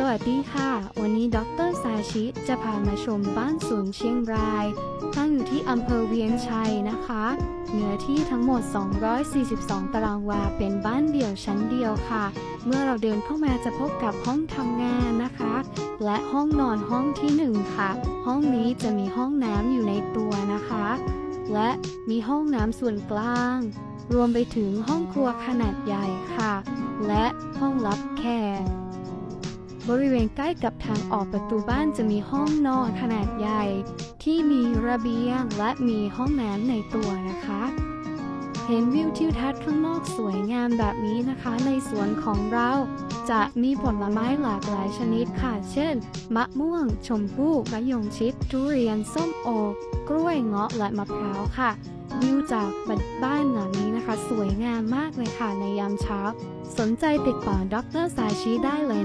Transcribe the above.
สวัสดีค่ะ วันนี้ดรสาชิจะพามาชมบ้านสวนเชียงราย ตั้งอยู่ที่อำเภอเวียงชัยนะคะ เนื้อที่ทั้งหมด 242 ตารางวา เป็นบ้านเดี่ยวชั้นเดียวค่ะ เมื่อเราเดินเข้ามาจะพบกับห้องทำงานนะคะ และห้องนอนห้องที่ 1 ค่ะ ห้องนี้จะมีห้องน้ำอยู่ในตัวนะคะ และมีห้องน้ำส่วนกลาง รวมไปถึงห้องครัวขนาดใหญ่ค่ะ และห้องรับแขก บริเวณใกล้กับทางออกประตูบ้านจะมีห้องนอนขนาดใหญ่ ที่มีระเบียงและมีห้องน้ำในตัวนะคะ เห็นวิวทิวทัศน์ข้างนอกสวยงามแบบนี้นะคะ ในสวนของเราจะมีผลไม้หลากหลายชนิดค่ะ เช่น มะม่วง ชมพู่มะยงชิด ทุเรียน ส้มโอ กล้วยเงาะ และมะพร้าวค่ะ วิวจากบ้านหลังนี้นะคะ สวยงามมากเลยค่ะในยามเช้า สนใจติดต่อดรสายชีได้เลยนะ